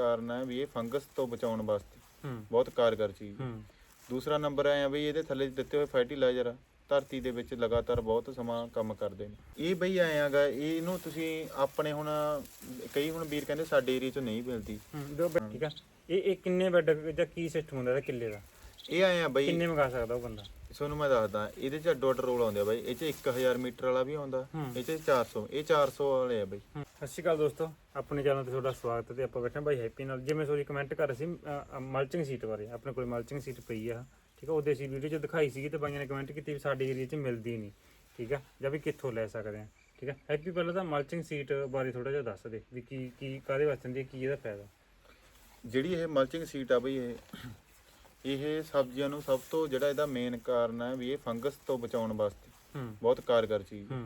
ਕਾਰਨ ਹੈ ਵੀ ਇਹ ਫੰਗਸ ਤੋਂ ਬਚਾਉਣ ਵਾਸਤੇ ਬਹੁਤ ਕਾਰਗਰ ਚੀਜ਼ ਹੈ। ਦੂਸਰਾ ਨੰਬਰ ਹੈ ਵੀ ਇਹਦੇ ਥੱਲੇ ਦਿੱਤੇ ਹੋਏ ਫਰਟੀਲਾਈਜ਼ਰ ਧਰਤੀ ਦੇ ਵਿੱਚ ਲਗਾਤਾਰ ਬਹੁਤ ਸਮਾਂ ਕੰਮ ਕਰਦੇ ਨੇ। ਇਹ ਬਈ ਆਇਆਗਾ ਇਹਨੂੰ ਤੁਸੀਂ ਆਪਣੇ ਹੁਣ ਕਈ ਹੁਣ ਵੀਰ ਕਹਿੰਦੇ ਸਾਡੇ ਏਰੀਆ 'ਚ ਨਹੀਂ ਮਿਲਦੀ। ਹੂੰ ਦੋ ਬੈੱਡ ਠੀਕ ਆ। ਇਹ ਇਹ ਕਿੰਨੇ ਬੈੱਡ ਜਾਂ ਕੀ ਸਿਸਟਮ ਹੁੰਦਾ ਇਹਦਾ ਕਿੱਲੇ ਦਾ? ਇਹ ਆਇਆ ਬਈ ਕਿੰਨੇ ਮੰਗਾ ਸਕਦਾ ਉਹ ਬੰਦਾ? ਤੁਹਾਨੂੰ ਮੈਂ ਦੱਸਦਾ ਇਹਦੇ 'ਚ ਅੱਡੋ ਅੱਡ ਰੋਲ ਆਉਂਦੇ ਆ ਬਾਈ। ਇਹ 'ਚ 1000 ਮੀਟਰ ਵਾਲਾ ਵੀ ਆਉਂਦਾ। ਇਹ 'ਚ 400 ਇਹ 400 ਵਾਲੇ ਆ ਬਾਈ। ਸਤਿ ਸ਼੍ਰੀ ਅਕਾਲ ਦੋਸਤੋ ਆਪਣੇ ਚੈਨਲ ਤੇ ਤੁਹਾਡਾ ਸਵਾਗਤ ਹੈ ਤੇ ਆਪਾਂ ਬੈਠੇ ਹਾਂ ਭਾਈ ਹੈਪੀ ਨਾਲ। ਜਿਵੇਂ ਸੋਰੀ ਕਮੈਂਟ ਕਰ ਰਹੇ ਸੀ ਮਲਚਿੰਗ ਸੀਟ ਬਾਰੇ। ਆਪਣੇ ਕੋਲ ਮਲਚਿੰਗ ਸੀਟ ਪਈ ਆ। ਠੀਕ ਆ ਉਹਦੇ ਅਸੀਂ ਵੀਡੀਓ 'ਚ ਦਿਖਾਈ ਸੀਗੀ ਤੇ ਬਾਈਆਂ ਨੇ ਕਮੈਂਟ ਕੀਤੀ ਵੀ ਸਾਡੇ ਏਰੀਆ 'ਚ ਮਿਲਦੀ ਨਹੀਂ। ਠੀਕ ਆ ਜਾਂ ਵੀ ਕਿੱਥੋਂ ਲੈ ਸਕਦੇ ਆ। ਠੀਕ ਆ ਹੈਪੀ ਪਹਿਲਾਂ ਤਾਂ ਮਲਚਿੰਗ ਸੀਟ ਬਾਰੇ ਥੋੜਾ ਜਿਹਾ ਦੱਸ ਦੇ ਵੀ ਕੀ ਕੀ ਕਾਦੇ ਵਾਸਤੇ ਹੁੰਦੀ ਹੈ ਕੀ ਇਹਦਾ ਫਾਇਦਾ? ਜਿਹੜੀ ਇਹ ਮਲਚਿੰਗ ਸੀਟ ਆ ਬਈ ਇਹ ਇਹ ਸਬਜ਼ੀਆਂ ਨੂੰ ਸਭ ਤੋਂ ਜਿਹੜਾ ਇਹਦਾ ਮੇਨ ਕਾਰਨ ਹੈ ਵੀ ਇਹ ਫੰਗਸ ਤੋਂ ਬਚਾਉਣ ਵਾਸਤੇ। ਬਹੁਤ ਕਾਰਗਰ ਚੀਜ਼। ਹੈ।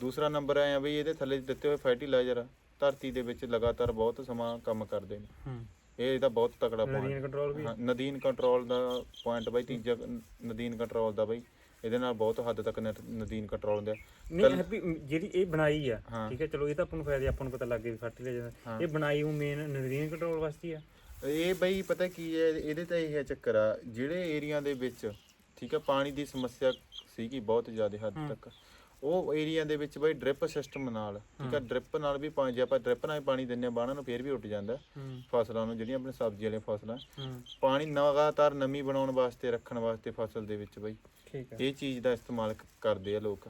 ਦੂਸਰਾ ਨੰਬਰ ਹੈ ਵੀ ਇਹਦੇ ਥੱਲੇ ਦਿੱਤੇ ਹੋਏ ਫਰਟੀਲਾਈਜ਼ਰ ਧਰਤੀ ਦੇ ਵਿੱਚ ਲਗਾਤਾਰ ਬਹੁਤ ਸਮਾਂ ਕੰਮ ਕਰਦੇ ਨੇ। ਹੂੰ। ਇਹ ਇਹਦਾ ਬਹੁਤ ਤਕੜਾ ਨਦੀਨ ਪੁਆਇੰਟ ਕੰਟਰੋਲ ਵੀ ਨਦੀਨ ਕੰਟਰੋਲ ਦਾ ਪੁਆਇੰਟ ਬਾਈ ਤੀਜਾ ਨਦੀਨ ਕੰਟਰੋਲ ਦਾ ਬਾਈ। ਇਹਦੇ ਨਾਲ ਬਹੁਤ ਹੱਦ ਤੱਕ ਨਦੀਨ ਕੰਟਰੋਲ ਹੁੰਦਾ। ਨਹੀਂ ਹੈਪੀ ਜਿਹੜੀ ਇਹ ਬਣਾਈ ਆ। ਠੀਕ ਹੈ ਚਲੋ ਇਹ ਤਾਂ ਆਪਾਂ ਨੂੰ ਫਾਇਦੇ ਆਪਾਂ ਨੂੰ ਪਤਾ ਲੱਗ ਗਿਆ ਫਰਟੀਲਾਈਜ਼ਰ। ਇਹ ਬਣਾਈ ਉਹ ਮੇਨ ਨਦੀਨ ਕੰਟਰੋਲ ਵਾਸਤੇ ਆ। ਇਹ ਬਈ ਪਤਾ ਕੀ ਹੈ ਇਹਦੇ ਤਾਂ ਇਹ ਹੈ ਚੱਕਰ ਆ ਜਿਹੜੇ ਏਰੀਆ ਦੇ ਵਿੱਚ ਠੀਕ ਹੈ ਪਾਣੀ ਦੀ ਸਮੱਸਿਆ ਸੀਗੀ ਬਹੁਤ ਜ਼ਿਆਦਾ ਹੱਦ। ਤੱਕ। ਉਹ ਏਰੀਆ ਦੇ ਵਿੱਚ ਬਈ ਡ੍ਰਿਪ ਸਿਸਟਮ ਨਾਲ ਠੀਕ ਹੈ। ਡ੍ਰਿਪ ਨਾਲ ਵੀ ਪਾਣੀ ਜੇ ਆਪਾਂ ਡ੍ਰਿਪ ਨਾਲ ਪਾਣੀ ਦਿੰਨੇ ਆ ਬਾਣਾ ਨੂੰ ਫੇਰ ਵੀ ਉੱਡ ਜਾਂਦਾ। ਫਸਲਾਂ ਨੂੰ ਜਿਹੜੀਆਂ ਆਪਣੇ ਸਬਜ਼ੀ ਵਾਲੀਆਂ ਫਸਲਾਂ। ਪਾਣੀ ਲਗਾਤਾਰ ਨਮੀ ਬਣਾਉਣ ਵਾਸਤੇ ਰੱਖਣ ਵਾਸਤੇ ਫਸਲ ਦੇ ਵਿੱਚ ਬਈ। ਠੀਕ ਹੈ ਇਹ ਚੀਜ਼ ਦਾ ਇਸਤੇਮਾਲ ਕਰਦੇ ਆ ਲੋਕ।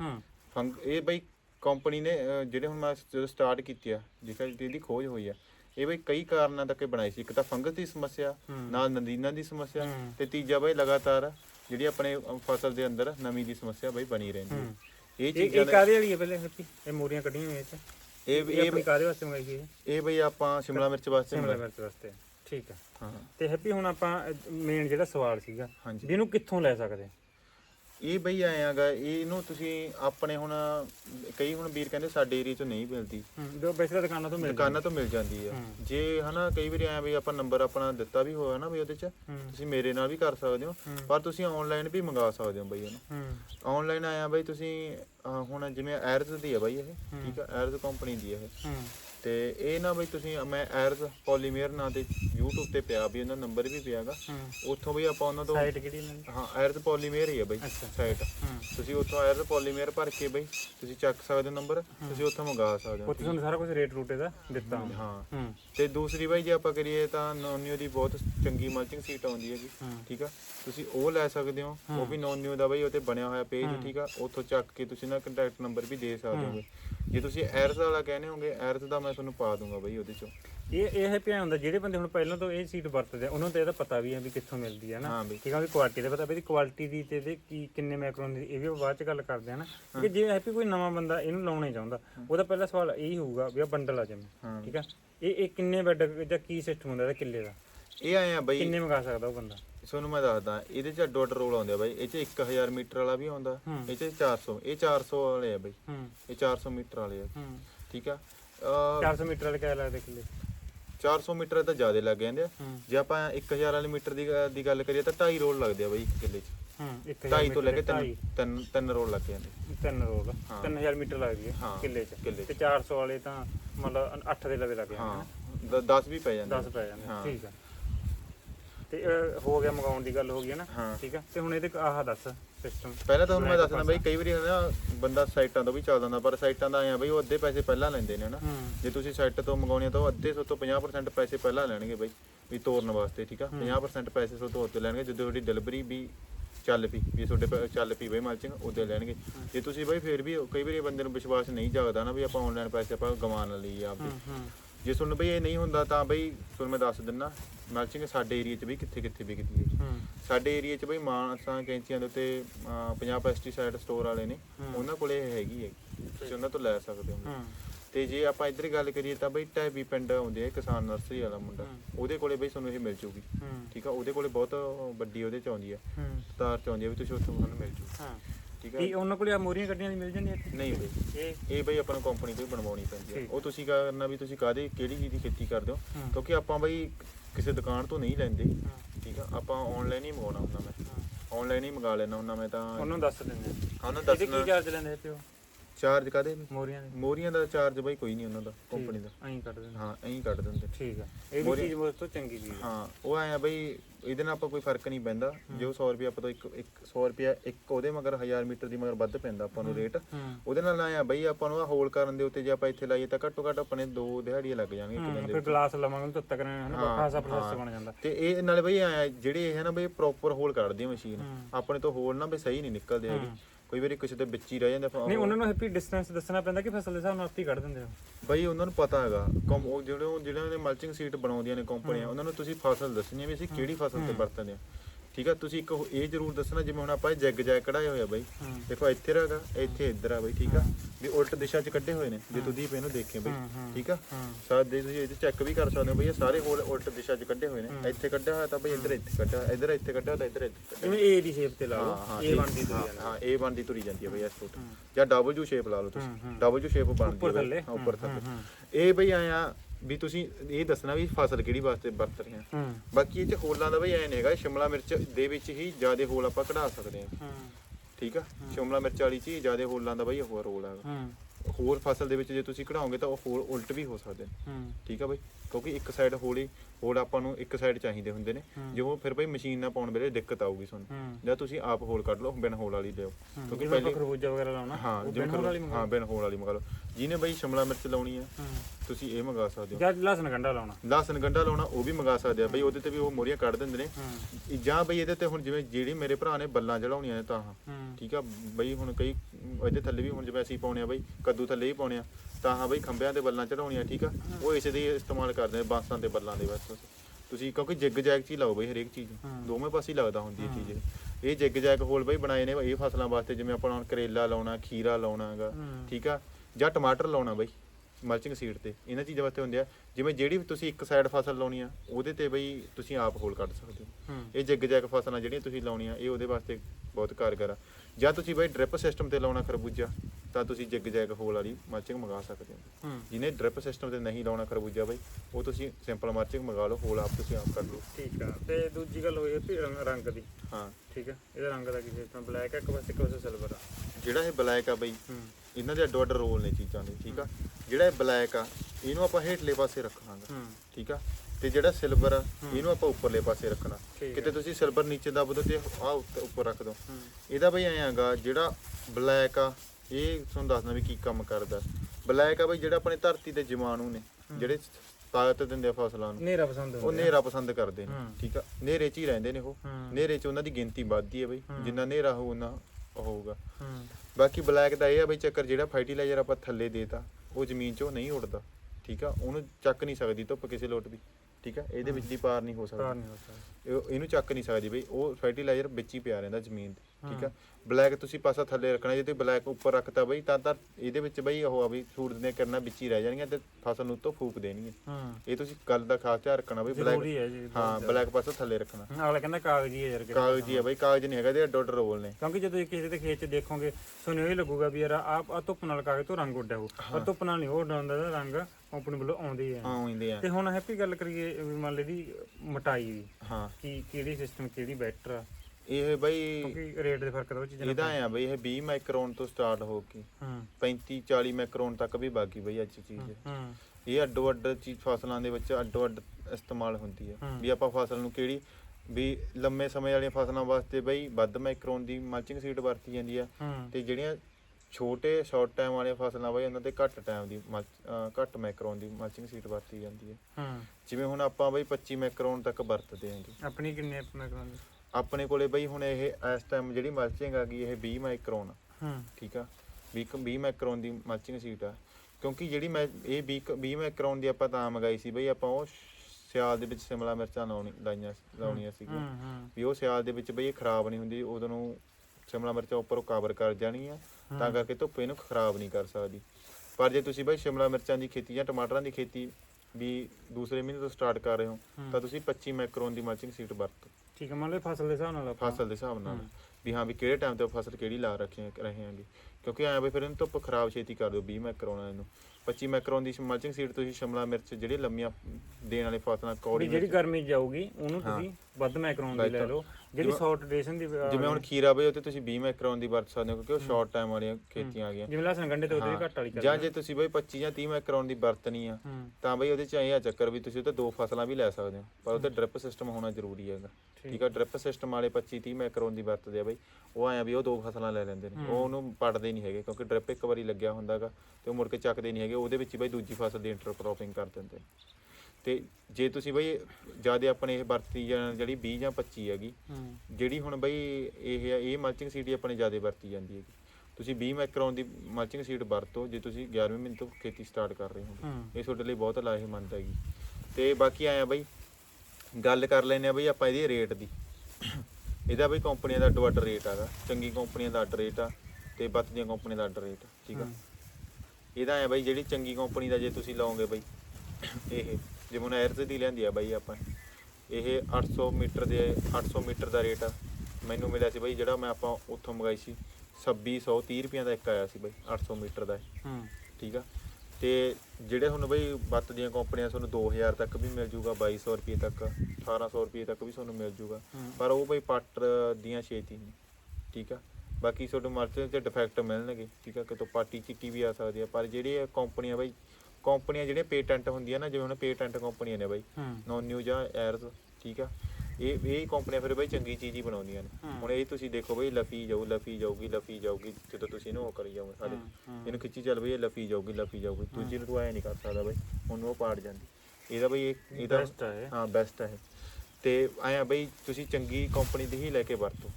ਫੰਗ ਇਹ ਬਈ ਕੰਪਨੀ ਨੇ ਜਿਹੜੇ ਹੁਣ ਮੈਂ ਸਟਾਰਟ ਕੀਤੀ ਆ ਜਿਸ ਇਹਦੀ ਖੋਜ ਹੋਈ ਆ ਇਹ ਬਈ ਕਈ ਕਾਰਨਾਂ ਤੱਕ ਬਣਾਈ ਸੀ ਇੱਕ ਤਾਂ ਫੰਗਸ ਦੀ ਸਮੱਸਿਆ। ਨਾਲ ਨਦੀਨਾਂ ਦੀ ਸਮੱਸਿਆ। ਤੇ ਤੀਜਾ ਬਈ ਲਗਾਤਾਰ ਜਿਹੜੀ ਆਪਣੇ ਫਸਲ ਦੇ ਅੰਦਰ ਨਮੀ ਦੀ ਸਮੱਸਿਆ ਬਈ ਬਣੀ ਰਹਿੰਦੀ ਹੈ। ਇਹ ਚੀਜ਼ਾਂ ਇਹ ਕਾਦੇ ਵਾਲੀ ਹੈ ਪਹਿਲੇ ਹੈਪੀ ਇਹ ਮੋਰੀਆਂ ਕੱਢੀਆਂ ਹੋਈਆਂ ਇਹ ਚ ਇਹ ਇਹ ਆਪਣੀ ਕਾਦੇ ਵਾਸਤੇ ਮੰਗਾਈ ਸੀ ਇਹ ਇਹ ਬਈ ਆਪਾਂ ਸ਼ਿਮਲਾ ਮਿਰਚ ਵਾਸਤੇ ਸ਼ਿਮਲਾ। ਮਿਰਚ ਵਾਸਤੇ ਠੀਕ ਹੈ ਹਾਂ ਤੇ ਹੈਪੀ ਹੁਣ ਆਪਾਂ ਮੇਨ ਜਿਹੜਾ ਸਵਾਲ ਸੀਗਾ ਵੀ ਇਹਨੂੰ ਕਿੱਥੋਂ ਲੈ ਸਕਦੇ? ਇਹ ਬਈ ਆਇਆਗਾ ਇਹਨੂੰ ਤੁਸੀਂ ਆਪਣੇ ਹੁਣ ਕਈ ਹੁਣ ਵੀਰ ਕਹਿੰਦੇ ਸਾਡੇ ਏਰੀਆ 'ਚ ਨਹੀਂ ਮਿਲਦੀ। ਜੋ ਤਾਂ ਦੁਕਾਨਾਂ ਤੋਂ ਮਿਲ ਦੁਕਾਨਾਂ ਤੋਂ ਮਿਲ ਜਾਂਦੀ ਆ। ਜੇ ਹਨਾ ਕਈ ਵਾਰੀ ਆਇਆ ਵੀ ਆਪਾਂ ਨੰਬਰ ਆਪਣਾ ਦਿੱਤਾ ਵੀ ਹੋਇਆ ਨਾ ਵੀ ਉਹਦੇ 'ਚ ਤੁਸੀਂ ਮੇਰੇ ਨਾਲ ਵੀ ਕਰ ਸਕਦੇ ਹੋ। ਪਰ ਤੁਸੀਂ ਆਨਲਾਈਨ ਵੀ ਮੰਗਾ ਸਕਦੇ ਹੋ ਬਈ ਇਹਨੂੰ। ਆਨਲਾਈਨ ਆਇਆ ਬਈ ਤੁਸੀਂ ਹੁਣ ਜਿਵੇਂ ਐਰਜ਼ ਦੀ ਆ ਬਈ ਇਹ ਠੀਕ ਆ ਐਰਜ਼ ਕੰਪਨੀ ਦੀ ਆ ਇਹ। ਤੇ ਇਹ ਨਾ ਬਈ ਤੁਸੀਂ ਮੈਂ ਐਰਜ਼ ਪੋਲੀਮਰ ਨਾਂ ਤੇ YouTube ਤੇ ਪਿਆ ਵੀ ਉਹਨਾਂ ਨੰਬਰ ਵੀ ਪਿਆਗਾ। ਉੱਥੋਂ ਵੀ ਆਪਾਂ ਉਹਨਾਂ ਤੋਂ ਸਾਈਟ ਕਿਹੜੀ ਇਹਨਾਂ ਹਾਂ ਐਰਜ਼ ਪੋਲੀਮਰ ਹੀ ਆ ਬਈ। ਸਾਈਟ ਤੁਸੀਂ ਉੱਥੋਂ ਐਰਜ਼ ਪੋਲੀਮਰ ਭਰ ਕੇ ਬਈ ਤੁਸੀਂ ਚੱਕ ਸਕਦੇ ਹੋ ਨੰਬਰ ਤੁਸੀਂ ਉੱਥੋਂ ਮੰਗਾ ਸਕਦੇ ਹੋ। ਉੱਥੇ ਤੁਹਾਨੂੰ ਸਾਰਾ ਕੁਝ ਰੇਟ ਰੂਟ ਇਹਦਾ ਦਿੱਤਾ ਹਾਂ ਹੂੰ। ਤੇ ਦੂਸਰੀ ਬਾਈ ਜੇ ਆਪਾਂ ਕਰੀਏ ਤਾਂ ਨੋਨਿਓ ਦੀ ਬਹੁਤ ਚੰਗੀ ਮਲਚਿੰਗ ਸੀਟ ਆਉਂਦੀ ਹੈਗੀ ਠੀਕ ਆ? ਤੁਸੀਂ ਉਹ ਲੈ ਸਕਦੇ ਹੋ ਉਹ ਵੀ ਨੋਨਿਓ ਦਾ ਬਾਈ ਉਹ ਤੇ ਬਣਿਆ ਹੋਇਆ ਪੇਜ ਠੀਕ ਆ? ਉੱਥੋਂ ਚੱਕ ਕੇ ਤੁਸੀਂ ਨਾ ਕੰਟੈਕਟ ਨੰਬਰ ਵੀ ਦੇ ਸਕਦੇ ਹੋ। ਜੇ ਤੁਸੀਂ ਐਰਜ਼ ਵਾਲਾ ਕਹਿੰਦੇ ਹੋਗੇ ਐਰਜ਼ ਦਾ ਮੈਂ ਤੁਹਾਨੂੰ ਪਾ ਦੂੰਗਾ ਬਾਈ ਉਹਦੇ ਚੋਂ। ਇਹ ਇਹ ਪਿਆ ਹੁੰਦਾ ਜਿਹੜੇ ਬੰਦੇ ਹੁਣ ਪਹਿਲਾਂ ਤੋਂ ਇਹ ਸੀਟ ਵਰਤਦੇ ਆ ਉਹਨਾਂ ਨੂੰ ਤਾਂ ਇਹਦਾ ਪਤਾ ਵੀ ਹੈ ਵੀ ਕਿੱਥੋਂ ਮਿਲਦੀ ਹੈ ਨਾ। ਹਾਂ ਬਈ। ਠੀਕ ਆ ਵੀ ਕੁਆਲਿਟੀ ਦਾ ਪਤਾ ਵੀ ਇਹਦੀ ਕੁਆਲਿਟੀ ਦੀ ਤੇ ਇਹਦੇ ਕੀ ਕਿੰਨੇ ਮਾਈਕਰੋਨ ਦੀ ਇਹ ਵੀ ਬਾਅਦ ਚ ਗੱਲ ਕਰਦੇ ਆ ਨਾ। ਕਿ ਜੇ ਹੈਪੀ ਕੋਈ ਨਵਾਂ ਬੰਦਾ ਇਹਨੂੰ ਲਾਉਣਾ ਹੀ ਚਾਹੁੰਦਾ ਉਹਦਾ ਪਹਿਲਾ ਸਵਾਲ ਇਹ ਹੋਊਗਾ ਵੀ ਆ ਬੰਡਲ ਆ ਜਿਵੇਂ ਠੀਕ ਆ। ਇਹ ਇਹ ਕਿੰਨੇ ਬੈੱਡ ਜਾਂ ਕੀ ਸਿਸਟਮ ਹੁੰਦਾ ਇਹਦਾ ਕਿੱਲੇ ਦਾ? ਇਹ ਆਏ ਆ ਬਾਈ ਕਿੰਨੇ ਮੰਗਾ ਸਕਦਾ ਉਹ ਬੰਦਾ? ਤੁਹਾਨੂੰ ਮੈਂ ਦੱਸਦਾ ਇਹਦੇ ਚ ਅੱਡੋ ਅੱਡ ਰੋਲ ਆਉਂਦੇ ਆ ਬਾਈ। ਇਹ ਚ 1000 ਮੀਟਰ ਵਾਲਾ ਵੀ ਆਉਂਦਾ ਹੂੰ। ਇਹ ਚ 400 ਇਹ 400 ਵਾਲੇ ਆ ਬਾਈ। ਹੂੰ। ਇਹ 400 ਮੀਟਰ ਵਾਲੇ ਆ। ਹੂੰ। ਠੀਕ ਆ? ਅਹ 400 ਮੀਟਰ ਵਾਲੇ ਕਿਆ ਲੱਗਦਾ ਕਿੱਲੇ? 400 ਮੀਟਰ ਤਾਂ ਜ਼ਿਆਦਾ ਲੱਗ ਜਾਂਦੇ ਆ। ਹੂੰ। ਜੇ ਆਪਾਂ 1000 ਵਾਲੇ ਮੀਟਰ ਦੀ ਦੀ ਗੱਲ ਕਰੀਏ ਤਾਂ 2.5 ਰੋਲ ਲੱਗਦੇ ਆ ਬਾਈ ਕਿੱਲੇ 'ਚ। ਹੂੰ 2.5 ਤੋਂ ਲੈ ਕੇ 3 ਤਿੰਨ ਤਿੰਨ ਰੋਲ ਲੱਗ ਜਾਂਦੇ। ਤਿੰਨ ਰੋਲ ਹਾਂ। 3000 ਮੀਟਰ ਲੱਗਦੀ ਹੈ ਹਾਂ, ਕਿੱਲੇ 'ਚ। ਤੇ 400 ਵਾਲੇ ਤਾਂ ਮਤਲਬ 8 ਦੇ ਲਵੇ ਲੱਗ ਹਾਂ ਜਾਂਦੇ 10 ਵੀ ਪੈ ਜਾਂਦੇ 10 ਪੈ ਜਾਂਦੇ ਹਾਂ। ਠੀਕ ਆ। ਤੇ ਅਹ, ਹੋ ਗਿਆ ਮੰਗਾਉਣ ਦੀ ਗੱਲ ਹੋ ਗਈ ਹੈ ਨਾ? ਹਾਂ। ਠੀਕ ਆ ਤੇ ਹੁਣ ਇਹਦੇ ਆਹ ਦੱਸ ਸਿਸਟਮ ਪਹਿਲਾਂ ਤੁਹਾਨੂੰ ਮੈਂ ਦੱਸਣਾ ਬਈ ਕਈ ਵਾਰੀ ਨਾ ਬੰਦਾ ਸਾਈਟਾਂ ਤੋਂ ਵੀ ਚੱਲਦਾ ਹੁੰਦਾ ਪਰ ਸਾਈਟਾਂ ਦਾ ਆਇਆ ਬਈ ਉਹ ਅੱਧੇ ਪੈਸੇ ਪਹਿਲਾਂ ਲੈਂਦੇ ਨੇ ਨਾ? ਹੂੰ। ਜੇ ਤੁਸੀਂ ਸਾਈਟ ਤੋਂ ਮੰਗਾਉਣੀ ਆ ਤਾਂ ਉਹ ਅੱਧੇ ਸੌ ਤੋਂ 50% ਪੈਸੇ ਪਹਿਲਾਂ ਲੈਣਗੇ ਬਈ ਵੀ ਤੋਰਨ ਵਾਸਤੇ ਠੀਕ ਆ? 50% ਪੈਸੇ ਸੋ ਤੋਂ ਉੱਤੇ ਲੈਣਗੇ ਜਦੋਂ ਤੁਹਾਡੀ ਡਿਲੀਵਰੀ ਵੀ ਚੱਲ ਪਈ ਵੀ ਤੁਹਾਡੇ ਪੈ- ਚੱਲ ਪਈ ਬਈ ਮਾਲਚਿੰਗ ਉਹਦੇ ਲੈਣਗੇ। ਜੇ ਤੁਸੀਂ ਬਈ ਫੇਰ ਵੀ ਕਈ ਵਾਰੀ ਬੰਦੇ ਨੂੰ ਵਿਸ਼ਵਾਸ ਨਹੀਂ ਜਾਗਦਾ ਨਾ ਵੀ ਆਪਾਂ ਆਨਲਾਈਨ ਪੈਸੇ ਆਪਾਂ ਗਵਾ ਨਾ ਲਈਏ ਆਪਦੇ। ਜੇ ਤੁਹਾਨੂੰ ਬਈ ਇਹ ਨਹੀਂ ਹੁੰਦਾ ਤਾਂ ਬਈ ਤੁਹਾਨੂੰ ਮੈਂ ਦੱਸ ਦਿੰਨਾ ਮਾਲਚਿੰਗ ਸਾਡੇ ਏਰੀਆ 'ਚ ਵੀ ਕਿੱਥੇ ਕਿੱਥੇ ਵਿਕਦੀ ਹੈ ਸਾਡੇ ਏਰੀਆ 'ਚ ਬਈ ਮਾਨਸਾ ਕੈਂਚੀਆਂ ਦੇ ਉੱਤੇ 50 ਪੈਸਟੀਸਾਈਡ ਸਟੋਰ ਵਾਲੇ ਨੇ। ਉਹਨਾਂ ਕੋਲੇ ਹੈਗੀ ਹੈ ਤੁਸੀਂ ਉਹਨਾਂ ਤੋਂ ਲੈ ਸਕਦੇ ਹੋ। ਤੇ ਜੇ ਆਪਾਂ ਇੱਧਰ ਗੱਲ ਕਰੀਏ ਤਾਂ ਬਈ ਟੈਬੀ ਪਿੰਡ ਆਉਂਦੇ ਆ ਕਿਸਾਨ ਨਰਸਰੀ ਵਾਲਾ ਮੁੰਡਾ ਉਹਦੇ ਕੋਲੇ ਬਈ ਤੁਹਾਨੂੰ ਇਹ ਮਿਲ ਜੂਗੀ। ਠੀਕ ਆ ਉਹਦੇ ਕੋਲੇ ਬਹੁਤ ਵੱਡੀ ਉਹਦੇ ਚ ਆਉਂਦੀ ਆ ਤਾਰ ਚ ਆਉਂਦੀ ਆ ਵੀ ਤੁਸੀਂ ਉੱਥੋਂ ਤੁਹਾਨੂੰ ਮਿਲ ਜੂ ਹਾਂ। ਠੀਕ ਆ? ਕੀ ਉਹਨਾਂ ਕੋਲੇ ਆ ਮੋਰੀਆਂ ਕੱਢੀਆਂ ਦੀ ਮਿਲ ਜਾਂਦੀਆਂ ਇੱਥੇ? ਨਹੀਂ ਬਈ। ਇਹ? ਇਹ ਬਈ ਆਪਾਂ ਨੂੰ ਕੰਪਨੀ ਤੋਂ ਹੀ ਬਣਵਾਉਣੀ ਪੈਂਦੀ ਠੀਕ। ਉਹ ਤੁਸੀਂ ਕਿਆ ਕਰਨਾ ਵੀ ਤੁਸੀਂ ਕਾਦੇ ਕਿਹੜੀ ਚੀਜ਼ ਦੀ ਖੇਤੀ ਕਰਦੇ ਹੋ? ਹੂੰ। ਕਿਉਂਕਿ ਆਪਾਂ ਬਈ ਕਿਸੇ ਦੁਕਾਨ ਤੋਂ ਨਹੀਂ ਲੈਂਦੇ। ਹਾਂ, ਠੀਕ ਆ? ਆਪਾਂ ਆਨਲਾਈਨ ਹੀ ਮੰਗਾਉਣਾ ਹੁੰਦਾ ਮੈਂ। ਹਾਂ। ਆਨਲਾਈਨ ਹੀ ਮੰਗਾ ਲੈਣਾ ਹੁੰਦਾ ਮੈਂ ਤਾਂ। ਉਹਨੂੰ ਦੱਸ ਦਿੰਦੇ ਆ। ਉਹਨਾਂ ਇਹਦੇ ਕੀ ਦੱਸਣਾ ਚਾਰਜ ਲੈਂਦੇ ਉਹ? ਚਾਰਜ ਕਾਦੇ ਮੋਰੀਆਂ ਦੇ। ਮੋਰੀਆਂ ਦਾ ਚਾਰਜ ਬਾਈ ਕੋਈ ਨਹੀਂ ਉਹਨਾਂ ਦਾ ਕੰਪਨੀ ਦਾ। ਐਂ ਕੱਢ ਦਿੰਦੇ। ਹਾਂ ਐਂ ਕੱਢ ਦਿੰਦੇ। ਠੀਕ ਆ। ਇਹ ਵੀ ਚੀਜ਼ ਤੋਂ ਚੰਗੀ ਚੀਜ਼ ਆ। ਹਾਂ ਉਹ ਆਇਆ ਬਈ ਇਹਦੇ ਨਾਲ ਆਪਾਂ ਕੋਈ ਫ਼ਰਕ ਨਹੀਂ ਪੈਂਦਾ। ਜੋ 100 ਰੁਪਏ ਆਪਾਂ ਤੋਂ ਇੱਕ ਇੱਕ 100 ਰੁਪਏ ਇੱਕ ਉਹਦੇ ਮਗਰ 1000 ਮੀਟਰ ਦੀ ਮਗਰ ਵੱਧ ਪੈਂਦਾ ਆਪਾਂ ਨੂੰ ਰੇਟ ਉਹਦੇ ਨਾਲ ਆਇਆ ਬਈ ਆਪਾਂ ਨੂੰ ਹੋਲ ਕਰਨ ਦੇ ਉੱਤੇ ਜੇ ਆਪਾਂ ਇੱਥੇ ਲਾਈਏ ਤਾਂ ਘੱਟੋ ਘੱਟ ਆਪਣੇ ਦੋ ਦਿਹਾੜੀਆਂ ਲੱਗ ਜਾਣਗੇ ਇੱਕ ਦਿਨ ਦੇ ਫਿਰ ਗਲਾਸ ਲਵਾਂਗੇ ਤਾਂ ਤੱਕ ਹਾਂ, ਖਾਸਾ ਪ੍ਰੋਸੈਸ। ਬਣ ਜਾਂਦਾ। ਤੇ ਇਹ ਨਾਲੇ ਬਈ ਆਇਆ ਜਿਹੜੇ ਇਹ ਹੈ ਨਾ ਬਈ ਪ੍ਰੋਪਰ ਹੋਲ ਕੱਢਦੀ ਮਸ਼ੀਨ। ਆਪਣੇ ਤੋਂ ਹੋਲ ਨਾ ਬਈ ਸਹੀ ਨਹੀਂ ਨਿਕਲਦੇ ਹੈਗੇ। ਕੋਈ ਵਾਰੀ ਕਿਸੇ ਦੇ ਵਿੱਚ ਹੀ ਰਹਿ ਜਾਂਦੇ ਫਿਰ ਨਹੀਂ ਉਹਨਾਂ ਨੂੰ ਹੈਪੀ ਡਿਸਟੈਂਸ ਦੱਸਣਾ ਪੈਂਦਾ ਕਿ ਫਸਲ ਦੇ ਹਿਸਾਬ ਨਾਲ ਆਪੀ ਕੱਢ ਦਿੰਦੇ ਹੋ ਬਈ ਉਹਨਾਂ ਨੂੰ ਪਤਾ ਹੈਗਾ ਕਮ ਉਹ ਜਿਹੜੇ ਉਹ ਜਿਹੜੇ ਨੇ ਮਲਚਿੰਗ ਸੀਟ ਬਣਾਉਂਦੀਆਂ ਨੇ ਕੰਪਨੀਆਂ ਉਹਨਾਂ ਨੂੰ ਤੁਸੀਂ ਫਸਲ ਦੱਸਣੀ ਹੈ ਵੀ ਅਸੀਂ ਕਿਹੜੀ ਫਸਲ ਤੇ ਵਰਤਦੇ ਆ ਠੀਕ ਆ ਤੁਸੀਂ ਇੱਕ ਉਹ ਇਹ ਜ਼ਰੂਰ ਦੱਸਣਾ ਜਿਵੇਂ ਹੁਣ ਆਪਾਂ ਇਹ ਜੈਗ ਜੈਗ ਕਢਾਏ ਹੋਏ ਆ ਬਈ। ਦੇਖੋ ਇੱਥੇ ਰਗਾ ਇੱਥੇ ਇੱਧਰ ਆ ਬਈ ਠੀਕ ਆ। ਵੀ ਉਲਟ ਦਿਸ਼ਾ 'ਚ ਕੱਢੇ ਹੋਏ ਨੇ ਜੇ ਤੁਸੀਂ ਇਹਨੂੰ ਦੇਖੇ ਬਈ। ਠੀਕ ਆ। ਸਾਡੇ ਤੁਸੀਂ ਇਹਦੇ ਚੈੱਕ ਵੀ ਕਰ ਸਕਦੇ ਹੋ ਬਈ ਇਹ ਸਾਰੇ ਹੋਲ ਉਲਟ ਦਿਸ਼ਾ 'ਚ ਕੱਢੇ ਹੋਏ ਨੇ। ਇੱਥੇ ਕੱਢਿਆ ਹੋਇਆ ਤਾਂ ਬਈ ਇੱਧਰ ਇੱਥੇ ਕੱਢਿਆ ਹੋਇਆ, ਇੱਧਰ ਇੱਥੇ ਕੱਢਿਆ ਤਾਂ ਇੱਧਰ ਇੱਥੇ ਜਿਵੇਂ ਏ ਦੀ ਸ਼ੇਪ ਤੇ ਲਾ ਲਓ ਏ ਬਣਦੀ ਤੁਰੀ ਹਾਂ, ਜਾਂਦਾ ਹਾਂ ਇਹ ਬਣਦੀ ਤੁਰੀ ਜਾਂਦੀ ਹੈ ਬਈ ਇਸ ਫੁੱਟ। ਜਾਂ ਡਬਲਯੂ ਸ਼ੇਪ ਲਾ ਲਓ ਤੁਸੀਂ। ਹੂੰ। ਡਬਲਯੂ ਸ਼ੇਪ ਬਣਦੀ ਉੱਪਰ ਹੈ ਥੱਲੇ ਬਈ, ਹਾਂ, ਉੱਪਰ ਥੱਲੇ। ਇਹ ਬਈ ਆਇਆ ਵੀ ਤੁਸੀਂ ਇਹ ਦੱਸਣਾ ਵੀ ਫਸਲ ਕਿਹੜੀ ਵਾਸਤੇ ਵਰਤ ਰਹੇ ਆ। ਹੂੰ। ਬਾਕੀ ਇਹ ਚ ਹੋਲਾਂ ਦਾ ਬਈ ਐ ਨਹੀਂ ਹੈਗਾ ਸ਼ਿਮਲਾ ਮਿਰਚ ਦੇ ਵਿੱਚ ਹੀ ਜਿਆਦੇ ਹੋਲ ਆਪਾਂ ਕਢਾ ਸਕਦੇ ਆ। ਹੂੰ। ਠੀਕ ਆ? ਸ਼ਿਮਲਾ ਮਿਰਚ ਵਾਲੀ ਚ ਜਿਆਦੇ ਹੋਲਾਂ ਦਾ ਬਈ ਹੋਰ ਰੋਲ ਹੈਗਾ ਹੂੰ। ਹੋਰ ਫਸਲ ਦੇ ਵਿੱਚ ਜੇ ਤੁਸੀਂ ਕਢਾਓਗੇ ਤਾਂ ਉਹ ਹੋਲ ਉਲਟ ਵੀ ਹੋ ਸਕਦੇ ਨੇ ਹੂੰ। ਠੀਕ ਆ ਬਈ? ਕਿਉਂਕਿ ਇੱਕ ਸਾਈਡ ਹੋਲੀ ਹੋਲ ਆਪਾਂ ਨੂੰ ਇੱਕ ਸਾਈਡ ਚਾਹੀਦੇ ਹੁੰਦੇ ਨੇ। ਹੂੰ। ਜੋ ਫਿਰ ਬਈ ਮਸ਼ੀਨ ਨਾਲ ਪਾਉਣ ਵੇਲੇ ਦਿੱਕਤ ਆਊਗੀ ਤੁਹਾਨੂੰ। ਜਾਂ ਤੁਸੀਂ ਆਪ ਹੋਲ ਕੱਢ ਲਓ ਬਿਨ ਹੋਲ ਵਾਲੀ ਲਿਓ ਕਿਉਂਕਿ ਜਿਵੇਂ ਪਹਿਲੇ ਖਰਬੂਜਾ ਵਗੈਰਾ ਲਾਉਣਾ। ਹਾਂ ਜਿਵੇਂ ਬਿਨ ਹੋਲ ਵਾਲੀ ਮੰਗਾ ਲਓ। ਜਿਹਨੇ ਬਈ ਸ਼ਿਮਲਾ ਮਿਰਚ ਲਾਉਣੀ ਆ ਹੂੰ। ਤੁਸੀਂ ਇਹ ਮੰਗਾ ਸਕਦੇ ਹੋ। ਜਾਂ ਲਸਣ ਗੰਡਾ ਲਾਉਣਾ। ਲਸਣ ਗੰਢਾ ਲਾਉਣਾ ਉਹ ਵੀ ਮੰਗਾ ਸਕਦੇ ਆ। ਬਈ ਉਹਦੇ ਤੇ ਵੀ ਉਹ ਮੋਰੀਆਂ ਕੱਢ ਦਿੰਦੇ ਨੇ। ਹੂੰ। ਜਾਂ ਬਈ ਇਹਦੇ ਤੇ ਹੁਣ ਜਿਵੇਂ ਜਿਹੜੀ ਮੇਰੇ ਭਰਾ ਨੇ ਬੱਲਾਂ ਚੜਾਉਣੀਆਂ ਨੇ ਤਾਂ ਹੂੰ। ਠੀਕ ਆ ਬਈ ਹੁਣ ਕਈ ਇਹਦੇ ਥੱਲੇ ਵੀ ਹੁਣ ਜਿਵੇਂ ਅਸੀਂ ਪਾਉਣੇ ਆ ਬਈ ਕੱਦੂ ਥੱਲੇ ਹੀ ਪਾਉਣੇ ਆ ਤਾਂ ਹਾਂ ਬਈ ਖੰਭਿਆਂ ਤੇ ਬੱਲਾਂ ਚੜਾਉਣੀਆਂ ਠੀਕ ਆ। ਉਹ ਇਸੇ ਦੇ ਇਸਤੇਮਾਲ ਕਰਦੇ ਨੇ ਬਾਂਸਾਂ ਤੇ ਬੱਲਾਂ ਦੇ ਬਸ। ਤੁਸੀਂ ਕਿਉਂਕਿ ਜਿਗ ਜੈਗ ਚ ਹੀ ਲਾਓ ਬਈ ਹਰੇਕ ਚੀਜ਼। ਹਾਂ। ਦੋਵੇਂ ਪਾਸੇ ਹੀ ਲੱਗਦਾ ਹੁੰਦੀ ਇਹ ਚੀਜ਼। ਇਹ ਜਿਗ ਜੈਗ ਹੋਲ ਬਈ ਬਣਾਏ ਨੇ ਇਹ ਫਸਲਾਂ ਵਾਸਤੇ ਜਿਵੇਂ ਆਪਾਂ ਹੁਣ ਕਰੇਲਾ ਲਾਉਣਾ ਖੀਰਾ ਲਾਉਣਾ ਹੈਗਾ ਹੂੰ। ਠੀਕ ਆ। ਜਾਂ ਟਮਾਟਰ ਲਾਉਣਾ ਬਈ ਮਲਚਿੰਗ ਸੀਡ ਤੇ। ਇਹਨਾਂ ਚੀਜ਼ਾਂ ਵਾਸਤੇ ਹੁੰਦੇ ਆ। ਜਿਵੇਂ ਜਿਹੜੀ ਵੀ ਤੁਸੀਂ ਇੱਕ ਸਾਈਡ ਫਸਲ ਲਾਉਣੀ ਆ ਉਹਦੇ ਤੇ ਬਈ ਤੁਸੀਂ ਆਪ ਹੋਲ ਕੱਢ ਸਕਦੇ ਹੋ। ਇਹ ਜਿਗ ਜੈਗ ਫਸਲਾਂ ਜਿਹੜੀਆਂ ਤੁਸੀਂ ਲਾਉਣੀਆਂ ਇਹ ਉਹਦੇ ਵਾਸਤੇ ਬਹੁਤ ਕਾਰਗਰ ਆ। ਜਾਂ ਤੁਸੀਂ ਬਈ ਡ੍ਰਿਪ ਸਿਸਟਮ ਤੇ ਲਾਉਣਾ ਖਰਬੂਜਾ ਤਾਂ ਤੁਸੀਂ ਜਿਗ ਜੈਗ ਹੋਲ ਵਾਲੀ ਮਲਚਿੰਗ ਮੰਗਾ ਸਕਦੇ ਹੋ। ਜਿਹਨੇ ਡ੍ਰਿਪ ਸਿਸਟਮ ਤੇ ਨਹੀਂ ਲਾਉਣਾ ਖਰਬੂਜਾ ਬਈ ਉਹ ਤੁਸੀਂ ਸਿੰਪਲ ਮਲਚਿੰਗ ਮੰਗਾ ਲਓ ਹੋਲ ਆਪ ਤੁਸੀਂ ਆਪ ਕਰ ਲਓ। ਠੀਕ ਆ। ਤੇ ਦੂਜੀ ਗੱਲ ਹੋਈ ਰੰਗ ਦੀ। ਹਾਂ। ਠੀਕ ਆ। ਇਹਦਾ ਰੰਗ ਦਾ ਕੀ ਸਿਸਟਮ ਬਲੈਕ ਹੈ ਇੱਕ ਪਾਸੇ ਇੱਕ ਪਾਸੇ ਸਿਲਵਰ ਆ। ਜਿਹੜਾ ਇਹ ਬਲੈਕ ਆ ਬਈ ਹੂੰ। ਇਹਨਾਂ ਦੇ ਅੱਡੋ ਅੱਡ ਰੋਲ ਨੇ ਚੀਜ਼ਾਂ ਦੇ ਠੀਕ ਆ? ਜਿਹੜਾ ਇਹ ਬਲੈਕ ਆ ਇਹਨੂੰ ਆਪਾਂ ਹੇਠਲੇ ਪਾਸੇ ਰੱਖਾਂਗੇ ਹੂੰ। ਠੀਕ ਆ? ਤੇ ਜਿਹੜਾ ਸਿਲਵਰ ਆ ਇਹਨੂੰ ਆਪਾਂ ਉੱਪਰਲੇ ਪਾਸੇ ਰੱਖਣਾ। ਕਿਤੇ ਤੁਸੀਂ ਸਿਲਵਰ ਨੀਚੇ ਦੱਬ ਦੋ ਤੇ ਆ ਉੱਪਰ ਰੱਖ ਦੋ ਹੂੰ। ਇਹਦਾ ਬਈ ਐਂ ਹੈਗਾ ਜਿਹੜਾ ਬਲੈਕ ਆ ਇਹ ਤੁਹਾਨੂੰ ਦੱਸਦਾ ਵੀ ਕੀ ਕੰਮ ਕਰਦਾ। ਬਲੈਕ ਆ ਬਈ ਜਿਹੜਾ ਆਪਣੇ ਧਰਤੀ ਦੇ ਜੀਵਾਣੂ ਨੇ ਜਿਹੜੇ ਤਾਕਤ ਦਿੰਦੇ ਆ ਫਸਲਾਂ ਨੂੰ। ਨੇਰਾ ਪਸੰਦ ਉਹ ਨੇਰਾ ਪਸੰਦ ਕਰਦੇ ਨੇ ਹੂੰ। ਠੀਕ ਆ? ਨੇਰੇ 'ਚ ਹੀ ਰਹਿੰਦੇ ਨੇ ਉਹ। ਹੂੰ। ਨੇਰੇ 'ਚ ਉਹਨਾਂ ਦੀ ਗਿਣਤੀ ਵੱਧਦੀ ਹੈ ਬਈ। ਜਿੰਨਾ ਨੇਰਾ ਹੋਊ ਉਹਨਾਂ ਉਹ ਹੋਊਗਾ। ਹੂੰ। ਬਾਕੀ ਬਲੈਕ ਦਾ ਇਹ ਆ ਬਈ ਚੱਕਰ ਜਿਹੜਾ ਫਰਟੀਲਾਈਜ਼ਰ ਆਪਾਂ ਥੱਲੇ ਦੇਤਾ ਉਹ ਜ਼ਮੀਨ 'ਚੋਂ ਨਹੀਂ ਉੱਡਦਾ। ਠੀਕ ਆ? ਉਹਨੂੰ ਚੱਕ ਨਹੀਂ ਸਕਦੀ ਧੁੱਪ ਕਿਸੇ ਲੋਟ ਵੀ ਠੀਕ ਆ? ਇਹਦੇ ਵਿੱਚ ਦੀ ਪਾਰ ਨਹੀਂ ਹੋ ਸਕਦਾ। ਨਹੀਂ ਹੋ ਸਕਦਾ। ਇਹ- ਇਹਨੂੰ ਚੱਕ ਨਹੀਂ ਸਕਦੀ ਬਈ। ਉਹ ਫਰਟੀਲਾਈਜ਼ਰ ਵਿੱਚ ਹੀ ਪਿਆ ਰਹਿੰਦਾ ਜ਼ਮੀਨ ਤੇ ਠੀਕ ਆ? ਬਲੈਕ ਤੁਸੀਂ ਪਾਸਾ ਥੱਲੇ ਰੱਖਣਾ ਜੇ ਤੁਸੀਂ ਬਲੈਕ ਉੱਪਰ ਰੱਖਤਾ ਬਈ ਤਾਂ ਤਾਂ ਇਹਦੇ ਵਿੱਚ ਬਈ ਉਹ ਆ ਵੀ ਸੂਰਜ ਦੀਆਂ ਕਿਰਨਾਂ ਵਿੱਚ ਹੀ ਰਹਿ ਜਾਣਗੀਆਂ ਤੇ ਫਸਲ ਨੂੰ ਤੋਂ ਫੂਕ ਦੇਣਗੀਆਂ। ਹੂੰ। ਇਹ ਤੁਸੀਂ ਗੱਲ ਦਾ ਖਾਸ ਧਿਆਨ ਰੱਖਣਾ ਬਈ ਜ਼ਰੂਰੀ ਬਲੈਕ ਹੈ ਜੀ ਹਾਂ ਬਲੈਕ ਪਾਸਾ ਥੱਲੇ ਰੱਖਣਾ। ਅਗਲਾ ਕਹਿੰਦਾ ਕਾਗਜ਼ੀ ਹੈ ਯਾਰ। ਕਾਗਜ਼ੀ ਆ ਬਈ ਕਾਗਜ਼ ਨਹੀਂ ਹੈਗਾ ਤੇ ਅੱਡੋ ਅੱਡ ਰੋਲ ਨੇ। ਕਿਉਂਕਿ ਜਦੋਂ ਕਿਸੇ ਦੇ ਖੇਤ 'ਚ ਦੇਖੋਗੇ ਤੁਹਾਨੂੰ ਇਹ ਲੱਗੂਗਾ ਵੀ ਯਾਰ ਆਪ ਆ ਧੁੱਪ ਨਾਲ ਕਾਗਜ਼ ਤੋਂ ਰੰਗ ਉੱਡਿਆ ਹੋ ਪਰ ਧੁੱਪ ਨਾਲ ਨਹੀਂ ਉਹ ਉੱਡਦਾ ਇਹਦਾ ਰੰਗ ਆਪਣੇ ਵੱਲੋਂ ਆਉਂਦੇ ਆ ਆਉਂਦੇ ਆ ਤੇ ਹੁਣ ਹੈਪੀ ਗੱਲ ਕਰੀਏ ਵੀ ਮੰਨ ਲਈ ਦੀ ਮਟਾਈ ਦੀ ਹਾਂ। ਕੀ ਕਿਹੜੀ ਸਿਸਟਮ ਕਿਹੜੀ ਬੈਟਰ ਆ? ਇਹ ਬਈ ਕਿਉਂਕਿ ਰੇਟ ਦੇ ਫ਼ਰਕ ਦਾ ਉਹ ਚੀਜ਼ਾਂ ਇਹਦਾ ਆ ਬਈ ਇਹ 20 ਮਾਈਕਰੋਨ ਤੋਂ ਸਟਾਰਟ ਹੋ ਕੇ ਹੂੰ। 35 40 ਮਾਈਕਰੋਨ ਤੱਕ ਵੀ ਬਾਕੀ ਬਈ ਅੱਜ ਚੀਜ਼। ਹੂੰ ਇਹ ਅੱਡੋ ਅੱਡ ਚੀਜ਼ ਫਸਲਾਂ ਦੇ ਵਿੱਚ ਅੱਡੋ ਅੱਡ ਇਸਤੇਮਾਲ ਹੁੰਦੀ ਹੂੰ। ਵੀ ਆਪਾਂ ਫਸਲ ਨੂੰ ਕਿਹੜੀ ਵੀ ਲੰਮੇ ਸਮੇਂ ਵਾਲੀਆਂ ਫਸਲਾਂ ਵਾਸਤੇ ਬਈ ਵੱਧ ਮਾਈਕਰੋਨ ਦੀ ਮਲਚਿੰਗ ਸੀਟ ਵਰਤੀ ਜਾਂਦੀ ਆ। ਤੇ ਜਿਹੜੀਆਂ ਛੋਟੇ ਸ਼ਾਰਟ ਟਾਈਮ ਵਾਲੀਆਂ ਫਸਲਾਂ ਬਈ ਉਹਨਾਂ ਤੇ ਘੱਟ ਟਾਈਮ ਦੀ ਘੱਟ ਮਾਈਕਰੋਨ ਦੀ ਮਲਚਿੰਗ ਸੀਟ ਵਰਤੀ ਜਾਂਦੀ ਹੈ। ਹੂੰ। ਜਿਵੇਂ ਹੁਣ ਆਪਾਂ ਬਈ 25 ਮਾਈਕਰੋਨ ਤੱਕ ਵਰਤਦੇ ਹਾਂਗੇ ਆਪਣੀ ਕਿੰਨੇ ਮਾਈਕਰੋਨ ਆਪਣੇ ਕੋਲੇ ਬਈ ਹੁਣ ਇਹ ਇਸ ਟਾਈਮ ਜਿਹੜੀ ਮਲਚਿੰਗ ਆ ਗਈ ਇਹ 20 ਮਾਈਕਰੋਨ ਹੂੰ। ਠੀਕ ਆ? 20 20 ਮਾਈਕਰੋਨ ਦੀ ਮਲਚਿੰਗ ਸੀਟ ਆ। ਕਿਉਂਕਿ ਜਿਹੜੀ ਮੈਂ ਇਹ 20 20 ਮਾਈਕਰੋਨ ਦੀ ਆਪਾਂ ਤਾਂ ਮੰਗਾਈ ਸੀ ਬਈ ਆਪਾਂ ਉਹ ਸਿਆਲ ਦੇ ਵਿੱਚ ਸ਼ਿਮਲਾ ਮਿਰਚਾਂ ਲਾਉਣੀ ਲਾਈਆਂ ਲਾਉਣੀਆਂ ਸੀਗੀਆਂ। ਵੀ ਉਹ ਸਿਆਲ ਦੇ ਵਿੱਚ ਬਈ ਇਹ ਖਰਾਬ ਨਹੀਂ ਹੁੰਦੀ ਉਦੋਂ ਨੂੰ ਸ਼ਿਮਲਾ ਮਿਰਚਾਂ ਉੱਪਰੋਂ ਕਵਰ ਕਰ ਜਾਣੀਆਂ ਤਾਂ ਕਰਕੇ ਧੁੱਪ ਇਹਨੂੰ ਖਰਾਬ ਨਹੀਂ ਕਰ ਸਕਦੀ। ਪਰ ਜੇ ਤੁਸੀਂ ਬਈ ਸ਼ਿਮਲਾ ਮਿਰਚਾਂ ਦੀ ਖੇਤੀ ਜਾਂ ਟਮਾਟਰਾਂ ਦੀ ਖੇਤੀ ਵੀ ਦੂਸਰੇ ਮਹੀਨੇ ਤੋਂ ਸਟਾਰਟ ਕਰ ਰਹੇ ਹੋ ਤਾਂ ਤੁਸੀਂ 25 ਮਾਈਕਰੋਨ ਦੀ ਮਲਚਿੰਗ ਸੀਟ ਵਰਤੋ। ਠੀਕ ਹੈ ਮੰਨ ਲਓ ਫਸਲ ਦੇ ਹਿਸਾਬ ਨਾਲ ਫਸਲ ਦੇ ਹਿਸਾਬ ਨਾਲ। ਵੀ ਹਾਂ ਵੀ ਕਿਹੜੇ ਟਾਈਮ ਤੇ ਫਸਲ ਕਿਹੜੀ ਲਾ ਰੱਖੇ ਰਹੇ ਹਾਂਗੇ। ਕਿਉਂਕਿ ਐਂ ਬਈ ਫਿਰ ਇਹਨੂੰ ਧੁੱਪ ਖਰਾਬ ਛੇਤੀ ਕਰ ਦਿਓ 20 ਮੈਕਰੋਨ ਇਹਨੂੰ 25 ਮੈਕਰੋਨ ਦੀ ਮਲਚਿੰਗ ਸੀਟ ਤੁਸੀਂ ਸ਼ਿਮਲਾ ਮਿਰਚ ਜਿਹੜੀ ਲੰਮੀਆਂ ਦੇਣ ਵਾਲੇ ਫਸਲਾਂ ਵੀ ਕੌੜੀ ਜਿਹੜੀ ਗਰਮੀ ਜਾਊਗੀ ਉਹਨੂੰ ਤੁਸੀਂ ਵੱਧ ਮੈਕਰੋਨ ਦੀ ਲੈ ਲਓ ਜਿਹੜੀ ਸ਼ਾਰਟ ਡਿਊਰੇਸ਼ਨ ਦੀ ਜਿਵੇਂ ਹੁਣ ਖੀਰਾ ਬਈ ਉੱਤੇ ਤੁਸੀਂ 20 ਮੈਕਰੋਨ ਦੀ ਵਰਤ ਸਕਦੇ ਹੋ ਕਿਉਂਕਿ ਉਹ ਸ਼ਾਰਟ ਟਾਈਮ ਵਾਲੀਆਂ ਖੇਤੀਆਂ ਆ ਗਈਆਂ। ਜਿਵੇਂ ਲਸਣ ਗੰਡੇ ਤੇ ਉਹਦੇ ਘੱਟ ਵਾਲੀ ਕਰ ਜਾਂ ਜੇ ਤੁਸੀਂ ਬਈ 25 ਜਾਂ 30 ਮੈਕਰੋਨ ਦੀ ਵਰਤਣੀ ਆ ਤਾਂ ਬਈ ਉਹਦੇ ਚ ਇਹ ਆ ਚੱਕਰ ਵੀ ਤੁਸੀਂ ਉਹਤੇ ਦੋ ਫਸਲਾਂ ਵੀ ਲੈ ਸਕਦੇ ਹੋ ਪਰ ਉਹਤੇ ਡ੍ਰਿਪ ਸਿਸਟਮ ਹੋਣਾ ਜ਼ਰੂਰੀ ਹੈਗਾ। ਠੀਕ। ਆ ਡ੍ਰਿਪ ਸਿਸਟਮ ਵਾਲੇ 25 30 ਮੈਕਰੋਨ ਦੀ ਵਰਤਦੇ ਆ ਬਈ ਉਹ ਆਇਆ ਵੀ ਉਹ ਦੋ ਫਸਲਾਂ ਲੈ ਲੈਂਦੇ ਨੇ ਉਹ ਉਹਨੂੰ ਪੜਦੇ ਨਹੀਂ ਹੈਗੇ ਕਿਉਂਕਿ ਡ੍ਰਿਪ ਇੱਕ ਵਾਰੀ ਲੱਗਿਆ ਹੁੰਦਾਗਾ ਤੇ ਉਹ ਮੁੜ ਕੇ ਚੱਕਦੇ ਨਹੀਂ ਹੈਗੇ ਉਹਦੇ ਵਿੱਚ ਬਈ ਦੂਜੀ ਫਸਲ ਦੀ ਇੰਟਰਕ੍ਰੋਪਿੰਗ ਕਰ ਦਿੰਦੇ ਨੇ। ਤੇ ਜੇ ਤੁਸੀਂ ਬਈ ਜ਼ਿਆਦਾ ਆਪਣੇ ਇਹ ਵਰਤੀ ਜਾਂ ਜਿਹੜੀ 20 ਜਾਂ 25 ਹੈਗੀ ਜਿਹੜੀ ਹੁਣ ਬਈ ਇਹ ਆ ਇਹ ਮਲਚਿੰਗ ਸੀਟ ਹੀ ਆਪਣੇ ਜ਼ਿਆਦਾ ਵਰਤੀ ਜਾਂਦੀ ਹੈਗੀ। ਤੁਸੀਂ 20 ਮੈਕਰੋਨ ਦੀ ਮਲਚਿੰਗ ਸੀਟ ਵਰਤੋ ਜੇ ਤੁਸੀਂ 11ਵੇਂ ਮਹੀਨੇ ਤੋਂ ਖੇਤੀ ਸਟਾਰਟ ਕਰ ਰਹੇ ਹੋ। ਇਹ ਤੁਹਾਡੇ ਲਈ ਬਹੁਤ ਲਾਹੇਮੰਦ ਹੈਗੀ। ਤੇ ਬਾਕੀ ਆਇਆ ਬਈ ਗੱਲ ਕਰ ਲੈਨੇ ਆ ਬਈ ਆਪਾਂ ਇਹਦੀ ਰੇਟ ਦੀ। ਇਹਦਾ ਬਈ ਕੰਪਨੀਆਂ ਦਾ ਅੱਡੋ ਅੱਡ ਰੇਟ ਹੈਗਾ ਚੰਗੀ ਕੰਪਨੀਆਂ ਦਾ ਅੱਡ ਰੇਟ ਆ ਤੇ ਬੱਤ ਦੀਆਂ ਕੰਪਨੀਆਂ ਦਾ ਅੱਡ ਰੇਟ ਠੀਕ ਆ। ਇਹਦਾ ਹੈ ਬਾਈ ਜਿਹੜੀ ਚੰਗੀ ਕੰਪਨੀ ਦਾ ਜੇ ਤੁਸੀਂ ਲਓਗੇ ਬਾਈ ਇਹ ਜਿਵੇਂ ਅਰਸ ਦੀ ਲੈਂਦੀ ਆ ਬਾਈ ਆਪਾਂ। ਇਹ 800 ਮੀਟਰ ਦੇ 800 ਮੀਟਰ ਦਾ ਰੇਟ ਆ। ਮੈਨੂੰ ਮਿਲਿਆ ਸੀ ਬਾਈ ਜਿਹੜਾ ਮੈਂ ਆਪਾਂ ਉੱਥੋਂ ਮੰਗਾਈ ਸੀ। 2630 ਰੁਪਈਆ ਦਾ ਇੱਕ ਆਇਆ ਸੀ ਬਾਈ 800 ਮੀਟਰ ਦਾ ਹੂੰ। ਠੀਕ ਆ? ਤੇ ਜਿਹੜੇ ਹੁਣ ਬਈ ਬੱਤ ਦੀਆਂ ਕੰਪਨੀਆਂ ਤੁਹਾਨੂੰ 2000 ਤੱਕ ਵੀ ਮਿਲ ਜੂਗਾ 2200 ਰੁਪਏ ਤੱਕ 1800 ਰੁਪਏ ਤੱਕ ਵੀ ਤੁਹਾਨੂੰ ਮਿਲ ਜੂਗਾ। ਪਰ ਉਹ ਬਈ ਪੱਟ ਦੀਆਂ ਛੇਤੀ ਨਹੀਂ। ਠੀਕ ਆ? ਬਾਕੀ ਤੁਹਾਡੇ ਮਾਰਕੀਟ 'ਚ ਡਿਫੈਕਟ ਮਿਲਣਗੇ। ਠੀਕ ਆ? ਕਿਤੋਂ ਪਾਟੀ ਚਿੱਟੀ ਵੀ ਆ ਸਕਦੀ ਆ। ਪਰ ਜਿਹੜੀ ਕੰਪਨੀਆਂ ਬਈ ਕੰਪਨੀਆਂ ਜਿਹੜੀਆਂ ਪੇਟੈਂਟ ਹੁੰਦੀਆਂ ਨਾ ਜਿਵੇਂ ਹੁਣ ਪੇਟੈਂਟ ਕੰਪਨੀਆਂ ਨੇ ਬਈ ਹੂੰ ਨੌਨ ਨਿਊ ਜਾਂ ਐਰਸ ਠੀਕ ਆ ਇਹ ਇਹ ਕੰਪਨੀਆਂ ਫਿਰ ਬਈ ਚੰਗੀ ਚੀਜ਼ ਹੀ ਬਣਾਉਂਦੀਆਂ ਨੇ ਹੂੰ। ਹੁਣ ਇਹ ਤੁਸੀਂ ਦੇਖੋ ਬਈ ਲਫੀ ਜਾਊ ਲਫੀ ਜਾਊਗੀ ਲਫੀ ਜਾਊਗੀ ਜਦੋਂ ਤੁਸੀਂ ਇਹਨੂੰ ਉਹ ਕਰੀ ਜਾਓਗੇ ਸਾਡੇ ਹੂੰ, ਹੂੰ। ਇਹਨੂੰ ਖਿੱਚੀ ਚੱਲ ਬਈ ਇਹ ਲਫੀ ਜਾਊਗੀ ਲਫੀ ਜਾਊਗੀ ਦੂਜੀ ਨੂੰ ਤੂੰ ਐ ਨਹੀਂ ਕਰ ਸਕਦਾ ਬਈ ਹੁਣ ਉਹ ਪਾੜ ਜਾਂਦੀ ਇਹਦਾ ਬਈ ਇਹ ਇਹਦਾ ਆ ਇਹ। ਹਾਂ ਬੈਸਟ ਹੈ। ਤੇ ਆਇਆ ਬਈ ਤੁਸੀਂ ਚੰਗੀ ਕੰਪਨੀ ਦੀ ਹੀ ਲੈ ਕੇ ਵਰਤੋ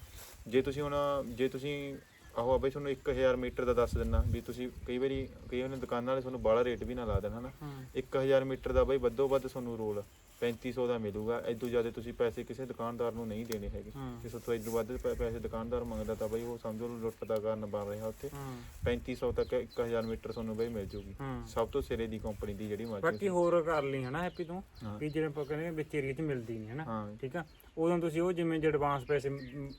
ਜੇ ਤੁਸੀਂ ਹੁਣ ਜੇ ਤੁਸੀਂ ਆਹੋ ਆ ਬਈ ਤੁਹਾਨੂੰ 1000 ਮੀਟਰ ਦਾ ਦੱਸ ਦਿੰਨਾ ਵੀ ਤੁਸੀਂ ਕਈ ਵਾਰੀ ਕਈ ਵਾਰੀ ਦੁਕਾਨਾਂ ਵਾਲੇ ਤੁਹਾਨੂੰ ਬਾਹਲਾ ਰੇਟ ਵੀ ਨਾ ਲਾ ਦੇਣ ਹਨਾ? ਹੂੰ। 1000 ਮੀਟਰ ਦਾ ਬਈ ਵੱਧੋ ਵੱਧ ਤੁਹਾਨੂੰ ਰੋਲ 3500 ਦਾ ਮਿਲੂਗਾ। ਇਦੋਂ ਜ਼ਿਆਦਾ ਤੁਸੀਂ ਪੈਸੇ ਕਿਸੇ ਦੁਕਾਨਦਾਰ ਨੂੰ ਨਹੀਂ ਦੇਣੇ ਹੈਗੇ। ਕਿਸੇ ਤੋਂ ਇਦੋਂ ਵੱਧ ਪੈ- ਪੈਸੇ ਦੁਕਾਨਦਾਰ ਮੰਗਦਾ ਤਾਂ ਬਈ ਉਹ ਸਮਝੋ ਲੁੱਟ ਦਾ ਕਾਰਨ ਬਣ ਰਿਹਾ ਉੱਥੇ। ਹੂੰ। 3500 ਤੱਕ 1000 ਮੀਟਰ ਤੁਹਾਨੂੰ ਬਈ ਮਿਲ ਜੂਗੀ। ਹੂੰ। ਸਭ ਤੋਂ ਸਿਰੇ ਦੀ ਕੰਪਨੀ ਦੀ ਜਿਹੜੀ ਮਰਜ਼ੀ ਬਾਕੀ ਹੋਰ ਕਰ ਲਈ ਹਨਾ ਹੈਪੀ ਤੂੰ? ਹਾਂ। ਵੀ ਜਿਹੜੇ ਆਪਾਂ ਕਹਿੰਦੇ ਵਿੱਚ ਏਰੀਆ 'ਚ ਮਿਲਦੀ ਨਹੀਂ ਹਨਾ? ਹਾਂ। ਠੀਕ ਆ? ਉਦੋਂ ਤੁਸੀਂ ਉਹ ਜਿਵੇਂ ਜੇ ਐਡਵਾਂਸ ਪੈਸੇ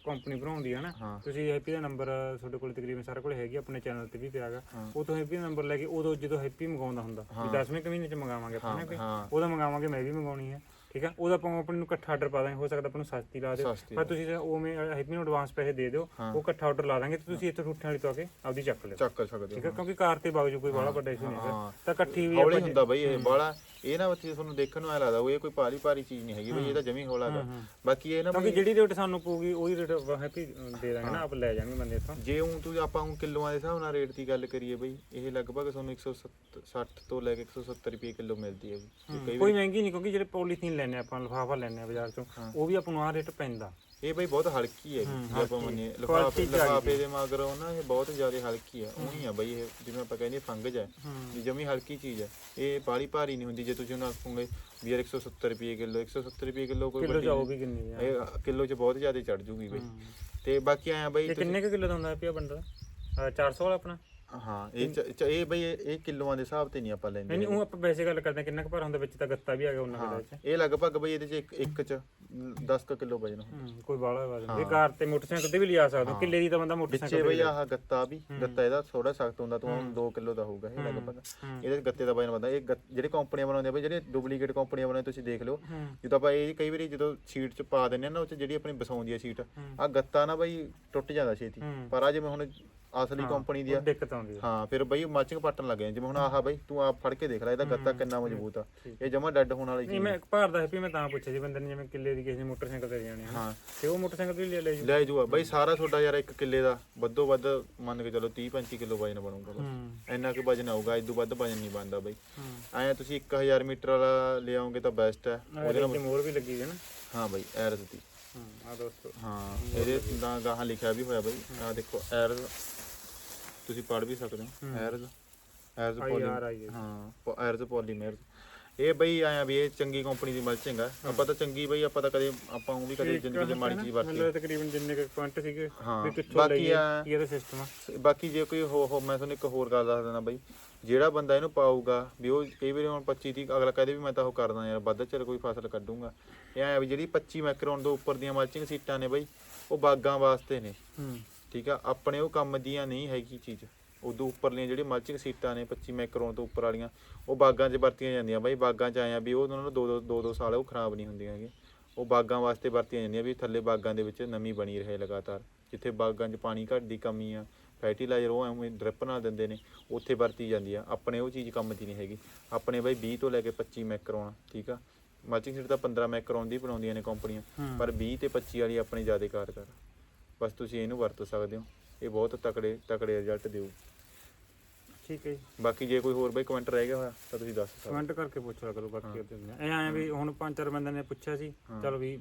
ਕੰਪਨੀ ਬਣਾਉਂਦੀ ਹੈ ਨਾ ਹਾਂ। ਤੁਸੀਂ ਹੈਪੀ ਦਾ ਨੰਬਰ ਤੁਹਾਡੇ ਕੋਲ ਤਕਰੀਬਨ ਸਾਰੇ ਕੋਲ ਹੈਗੀ ਆਪਣੇ ਚੈਨਲ ਤੇ ਵੀ ਪਿਆਗਾ ਹਾਂ। ਉਹ ਤੋਂ ਹੈਪੀ ਦਾ ਨੰਬਰ ਲੈ ਕੇ ਉਦੋਂ ਜਦੋਂ ਹੈਪੀ ਮੰਗਾਉਂਦਾ ਹੁੰਦਾ ਵੀ 10ਵੇਂ ਕੁ ਮਹੀਨੇ ਚ ਮੰਗਾਵਾਂਗੇ ਆਪਾਂ ਹਾਂ, ਨੇ ਹਾਂ। ਉਹਦਾ ਮੰਗਾਵਾਂਗੇ ਮੈਂ ਵੀ ਮੰਗਾਉਣੀ ਹੈ ਠੀਕ ਆ ਉਹਦਾ ਆਪਾਂ ਆਪਣੀ ਨੂੰ ਇਕੱਠਾ ਆਰਡਰ ਪਾ ਦਾਂਗੇ ਹੋ ਸਕਦਾ ਆਪਾਂ ਨੂੰ ਸਸਤੀ ਲਾ ਦਿਓ ਸਸਤੀ ਪਰ ਤੁਸੀਂ ਉਵੇਂ ਹੈਪੀ ਨੂੰ ਐਡਵਾਂਸ ਪੈਸੇ ਦੇ ਦਿਓ ਹਾਂ। ਉਹ ਇਕੱਠਾ ਆਰਡਰ ਲਾ ਦਾਂਗੇ ਤੇ ਤੁਸੀਂ ਇੱਥੇ ਠੁੱਠਿਆਂ ਵਾਲੀ ਤੋਂ ਆ ਕੇ ਆਪਦੀ ਚੱਕ ਲਿਓ ਚੱਕ ਸਕਦੇ ਠੀਕ ਆ ਕਿਉਂਕਿ ਕਾਰ ਤੇ ਬਾਗਜੂ ਕੋਈ ਬੜਾ ਵੱਡਾ ਇਸ਼ੂ ਨਹੀਂ ਹਾਂ। ਤਾਂ ਇਕੱਠੀ ਵੀ ਹੌਲੀ ਆਪਾਂ ਹੁੰਦਾ ਬਈ ਇਹ ਬਾਲਾ ਇਹ ਨਾ ਬੱਤੀ ਤੁਹਾਨੂੰ ਦੇਖਣ ਨੂੰ ਐ ਲੱਗਦਾ ਉਹ ਇਹ ਕੋਈ ਭਾਰੀ ਭਾਰੀ ਚੀਜ਼ ਨਹੀਂ ਹੈਗੀ ਬਈ ਇਹ ਤਾਂ ਜਮੀ ਹੌਲਾ ਗਾ ਬਾਕੀ ਇਹ ਨਾ ਕਿਉਂਕਿ ਜਿਹੜੀ ਰੇਟ ਸਾਨੂੰ ਪਊਗੀ ਉਹੀ ਰੇਟ ਹੈਪੀ ਦੇ ਦਾਂਗੇ ਨਾ ਆਪ ਲੈ ਜਾਣਗੇ ਬੰਦੇ ਇੱਥੋਂ। ਜੇ ਉਹ ਤੂੰ ਆਪਾਂ ਹੁਣ ਕਿਲੋਆਂ ਦੇ ਹਿਸਾਬ ਨਾਲ ਰੇਟ ਦੀ ਗੱਲ ਕਰੀਏ ਬਈ ਇਹ ਲਗਭਗ ਤੁਹਾਨੂੰ 160 ਤੋਂ ਲੈ ਕੇ 170 ਰੁਪਏ ਕਿਲੋ ਮਿਲਦੀ ਹੈ। ਕਈ ਮਹਿੰਗੀ ਨਹੀਂ ਕਿਉਂਕਿ ਜਿਹੜੇ ਪੋਲੀਥੀਨ ਲੈਣੇ ਆਪਾਂ ਲਫਾਫਾ ਲੈਣੇ ਬਾਜ਼ਾਰ ਚੋਂ ਉਹ ਵੀ ਆਪਾਂ ਨੂੰ ਆ ਰੇਟ ਪੈਂਦਾ। ਇਹ ਬਈ ਬਹੁਤ ਹਲਕੀ ਹੈ ਜੀ ਆਪਾਂ ਮੰਨੀਏ। ਲਿਫਾਫੇ ਲਿਫਾਫੇ ਦੇ ਮਗਰ ਉਹ ਨਾ ਇਹ ਬਹੁਤ ਜ਼ਿਆਦਾ ਹਲਕੀ ਆ ਉਹੀ ਆ ਬਈ ਇਹ ਜਿਵੇਂ ਆਪਾਂ ਕਹਿੰਦੇ ਫੰਗਜ ਹੈ ਵੀ ਜਮੀ ਹਲਕੀ ਚੀਜ਼ ਹੈ। ਇਹ ਬਾਲੀ ਭਾਰੀ ਨਹੀਂ ਹੁੰਦੀ। ਜੇ ਤੁਸੀਂ ਉਹਨਾਂ ਆਖੋਗੇ ਵੀ ਯਾਰ 170 ਰੁਪਏ ਕਿਲੋ 170 ਰੁਪਏ ਕਿਲੋ ਕੋਈ ਕਿਲੋ ਵੀ ਕਿੰਨੀ ਆ? ਇਹ ਕਿਲੋ ਚ ਬਹੁਤ ਜ਼ਿਆਦਾ ਚੜ ਜੂਗੀ ਬਈ। ਤੇ ਬਾਕੀ ਆਇਆ ਬਈ ਇਹ ਕਿੰਨੇ ਕੁ ਕਿਲੋ ਦਾ ਹੁੰਦਾ ਪਿਆ ਬੰਦਾ 400 ਵਾਲਾ ਆਪਣਾ? ਹਾਂ ਇਹ ਚ- ਚ- ਇਹ ਬਈ ਇਹ ਇਹ ਕਿਲੋਆਂ ਦੇ ਹਿਸਾਬ ਤੇ ਨਹੀਂ ਆਪਾਂ ਲੈਂਦੇ ਨਹੀਂ ਉਹ ਆਪਾਂ ਵੈਸੇ ਗੱਲ ਕਰਦੇ ਹਾਂ ਕਿੰਨਾ ਕੁ ਭਾਰ ਹੁੰਦਾ ਵਿੱਚ ਤਾਂ ਗੱਤਾ ਵੀ ਆ ਗਿਆ ਉਹਨਾਂ ਦਾ ਵਿੱਚ। ਇਹ ਲਗਭਗ ਬਈ ਇਹਦੇ ਚ ਇੱਕ ਇੱਕ ਚ 10 ਕਿਲੋ ਵਜਨ ਹੁੰਦਾ। ਹੂੰ, ਕੋਈ ਬਾਲਾ ਵਜਨ ਇਹ ਕਾਰ ਤੇ ਮੋਟਰਸਾਈਕਲ ਤੇ ਵੀ ਲਿਆ ਸਕਦਾ ਕਿੱਲੇ ਦੀ ਤਾਂ ਬੰਦਾ ਮੋਟਰਸਾਈਕਲ ਪਿੱਛੇ ਬਈ ਆਹ ਗੱਤਾ ਵੀ ਗੱਤਾ ਇਹਦਾ ਥੋੜਾ ਸਖਤ ਹੁੰਦਾ ਤੂੰ 2 ਕਿਲੋ ਦਾ ਹੋਊਗਾ ਇਹ ਲਗਭਗ। ਇਹਦੇ ਚ ਗੱਤੇ ਦਾ ਵਜਨ ਬੰਦਾ ਇਹ ਗੱਤ- ਜਿਹੜੇ ਕੰਪਨੀਆਂ ਬਣਾਉਂਦੀਆਂ ਬਈ ਜਿਹੜੇ ਡੁਪਲੀਕੇਟ ਕੰਪਨੀਆਂ ਬਣਾਉਂਦੀਆਂ ਤੁਸੀਂ ਦੇਖ ਲਿਓ। ਹੂੰ। ਜਦੋਂ ਆਪਾਂ ਇਹ ਕਈ ਵਾਰੀ ਜਦੋਂ ਸ਼ੀਟ ਚ ਪਾ ਦਿੰਦੇ ਆ ਨਾ ਉਹ ਚ ਜਿਹੜੀ ਆਪਣੀ ਬਸਾਉਂਦੀ ਆ ਸ਼ੀਟ ਆ ਗੱਤਾ ਨਾ ਬਈ ਟੁੱਟ ਜਾਂਦਾ ਛੇਤੀ। ਹੂੰ। ਪਰ ਆ ਜਿਵੇਂ ਹੁਣ ਅਸਲੀ ਕੰਪਨੀ ਦੀ ਆ। ਦਿੱਕਤ ਆਉਂਦੀ ਹੈ ਹਾਂ ਫਿਰ ਬਈ ਮਲਚਿੰਗ ਪੱਟਣ ਲੱਗੇ ਜਿਵੇਂ ਹੁਣ ਆਹ ਬਈ ਤੂੰ ਆਪ ਫੜ ਕੇ ਦੇਖ ਲੈ ਇਹਦਾ ਗੱਤਾ ਕਿੰਨਾ ਮਜ਼ਬੂਤ ਆ। ਇਹ ਜਮਾ ਡੈੱਡ ਹੋਣ ਵਾਲੀ ਨਹੀਂ ਚੀਜ਼ ਮੈਂ ਭਾਰ ਦਾ ਹੈਪੀ ਮੈਂ ਤਾਂ ਪੁੱਛਿਆ ਸੀ ਬੰਦੇ ਨੇ ਜਿਵੇਂ ਕਿੱਲੇ ਦੀ ਕਿਸੇ ਨੇ ਮੋਟਰਸਾਈਕਲ ਤੇ ਜਾਣੀ ਹੈ। ਤੇ ਉਹ ਮੋਟਰਸਾਈਕਲ ਤੇ ਵੀ ਲੈ ਲੈ ਜੂ। ਲੈ ਜੂਆ ਬਈ ਸਾਰਾ ਤੁਹਾਡਾ ਯਾਰ ਇੱਕ ਕਿੱਲੇ ਦਾ ਵੱਧੋ ਵੱਧ ਮੰਨ ਕੇ ਚਲੋ 30 35 ਕਿਲੋ ਵਜਨ ਬਣੂਗਾ ਇੰਨਾ ਕੁ ਵਜਨ ਆਊਗਾ ਇਦੋਂ ਵੱਧ ਵਜਨ ਨਹੀਂ ਬਣਦਾ ਬਈ। ਐਂ ਤੁਸੀਂ 1000 ਮੀਟਰ ਵਾਲਾ ਲਿਆਓਗੇ ਤਾਂ ਬੈਸਟ ਹੈ ਉਹਦੇ ਨਾਲ ਮੋਰ ਵੀ ਲੱਗੀ ਹੈ ਨਾ। ਹਾਂ ਬਈ ਐਰਜ਼ ਦੀ। ਹੂੰ ਆ ਦੋਸਤੋ। ਹਾਂ ਇਹਦੇ ਦਾ ਗਾਹਾਂ ਲਿਖਿਆ ਵੀ ਹੋਇਆ ਬਈ। ਆ ਦੇਖੋ ਐਰਜ਼ ਤੁਸੀਂ ਪੜ੍ਹ ਵੀ ਸਕਦੇ ਹੋ। ਐਰਜ਼ ਐਰਜ਼ ਆਈ ਪੋਲੀ ਹੈ ਐਰਜ਼ ਪੋਲੀਮਰਸ ਇਹ ਬਈ ਆਇਆ ਵੀ ਇਹ ਚੰਗੀ ਕੰਪਨੀ ਦੀ ਮਲਚਿੰਗ ਆ। ਆਪਾਂ ਤਾਂ ਚੰਗੀ ਬਈ ਆਪਾਂ ਤਾਂ ਕਦੇ ਆਪਾਂ ਉਹ ਵੀ ਕਦੇ ਜ਼ਿੰਦਗੀ 'ਚ ਮਾੜੀ ਚੀਜ਼ ਵਰਤੀ ਮੈਨੂੰ ਤਕਰੀਬਨ ਜਿੰਨੇ ਕੁ ਪੁਆਇੰਟ ਸੀਗੇ ਵੀ ਕਿੱਥੋਂ ਲਈ ਆ- ਇਹਦਾ ਸਿਸਟਮ ਆ। ਬਾਕੀ ਜੇ ਕੋਈ ਹੋ ਹੋ ਮੈਂ ਤੁਹਾਨੂੰ ਇੱਕ ਹੋਰ ਗੱਲ ਦੱਸ ਦਿੰਦਾ ਬਈ। ਜਿਹੜਾ ਬੰਦਾ ਇਹਨੂੰ ਪਾਊਗਾ ਵੀ ਉਹ ਕਈ ਵਾਰੀ ਹੁਣ 25 ਦੀ ਅਗਲਾ ਕਹਦੇ ਵੀ ਮੈਂ ਤਾਂ ਉਹ ਕਰਦਾ ਯਾਰ ਵੱਧ ਚਿਰ ਕੋਈ ਫਸਲ ਕੱਢੂੰਗਾ। ਇਹ ਐ ਵੀ ਜਿਹੜੀ 25 ਮਾਈਕਰੋਨ ਤੋਂ ਉੱਪਰ ਦੀਆਂ ਮਲਚਿੰਗ ਸੀਟਾਂ ਨੇ ਬਈ ਉਹ ਬਾਗਾਂ ਵਾਸਤੇ ਨੇ। ਹੂੰ। ਠੀਕ ਆ? ਆਪਣੇ ਉਹ ਕੰਮ ਦੀਆਂ ਨਹੀਂ ਹੈਗੀ ਚੀਜ਼। ਉਦੋਂ ਉੱਪਰਲੀਆਂ ਜਿਹੜੀ ਮਲਚਿੰਗ ਸੀਟਾਂ ਨੇ 25 ਮਾਈਕਰੋਨ ਤੋਂ ਉੱਪਰ ਵਾਲੀਆਂ ਉਹ ਬਾਗਾਂ 'ਚ ਵਰਤੀਆਂ ਜਾਂਦੀਆਂ। ਬਾਈ ਬਾਗਾਂ 'ਚ ਆਇਆ ਵੀ ਉਹ ਉਹਨਾਂ ਨੂੰ ਦੋ ਦੋ ਦੋ ਦੋ ਸਾਲ ਉਹ ਖਰਾਬ ਨਹੀਂ ਹੁੰਦੀਆਂ ਹੈਗੀਆਂ। ਉਹ ਬਾਗਾਂ ਵਾਸਤੇ ਵਰਤੀਆਂ ਜਾਂਦੀਆਂ ਵੀ ਥੱਲੇ ਬਾਗਾਂ ਦੇ ਵਿੱਚ ਨਮੀ ਬਣੀ ਰਹੇ ਲਗਾਤਾਰ। ਜਿੱਥੇ ਬਾਗਾਂ 'ਚ ਪਾਣੀ ਘੱਟ ਦੀ ਕਮੀ ਆ ਫਰਟੀਲਾਈਜ਼ਰ ਉਹ ਐਵੇਂ ਡ੍ਰਿਪ ਨਾਲ ਦਿੰਦੇ ਨੇ ਉੱਥੇ ਵਰਤੀ ਜਾਂਦੀ ਆ ਆਪਣੇ ਉਹ ਚੀਜ਼ ਕੰਮ 'ਚ ਨਹੀਂ ਹੈਗੀ। ਆਪਣੇ ਬਾਈ 20 ਤੋਂ ਲੈ ਕੇ 25 ਮਾਈਕਰੋਨ ਠੀਕ ਆ? ਮਲਚਿੰਗ ਸੀਟ ਤਾਂ 15 ਮਾਈਕਰੋਨ ਦੀ ਬਣਾਉਂਦੀਆਂ ਨੇ ਕੰਪਨੀਆਂ। ਪਰ 20 ਤੇ 25 ਵਾਲੀ ਆਪਣੀ ਜ਼ਿਆਦਾ ਕਾਰਗਰ ਆ। ਬਸ ਤੁਸੀਂ ਇਹਨੂੰ ਵਰਤ ਸਕਦੇ ਹੋ। ਇਹ ਬਹੁਤ ਤਕੜੇ ਤਕੜੇ ਰਿਜ਼ਲਟ ਦਿਓ। ਠੀਕ ਹੈ ਜੀ। ਬਾਕੀ ਜੇ ਕੋਈ ਹੋਰ ਬਈ ਕਮੈਂਟ ਰਹਿ ਗਿਆ ਹੋਇਆ ਤਾਂ ਤੁਸੀਂ ਦੱਸ ਸਕਦੇ। ਕਮੈਂਟ ਕਰਕੇ ਪੁੱਛ ਲਿਆ ਕਰੋ ਬਾਕੀ ਉਹਦੇ ਇਹ ਆਇਆ ਵੀ ਹੁਣ ਪੰਜ ਚਾਰ ਬੰਦਿਆਂ ਨੇ ਪੁੱਛਿਆ ਸੀ। ਚਲੋ ਵੀ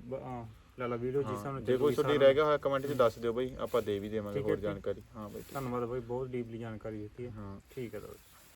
ਲੈ ਲਾ ਵੀਡੀਓ ਜਿਸ ਸਾਨੂੰ ਜੇ ਕੋਈ ਤੁਹਾਡੀ ਰਹਿ ਗਿਆ ਹੋਇਆ ਕਮੈਂਟ 'ਚ ਦੱਸ ਦਿਓ ਬਈ ਆਪਾਂ ਦੇ ਵੀ ਦੇਵਾਂਗੇ ਹੋਰ। ਜਾਣਕਾਰੀ। ਹਾਂ ਬਈ। ਧੰਨਵਾਦ ਬਾਈ ਬਹੁਤ ਡੀਪਲੀ ਜਾਣਕਾਰੀ ਦਿੱਤੀ ਹੈ। ਹਾਂ। ਠੀਕ ਹੈ ਦੋਸਤੋ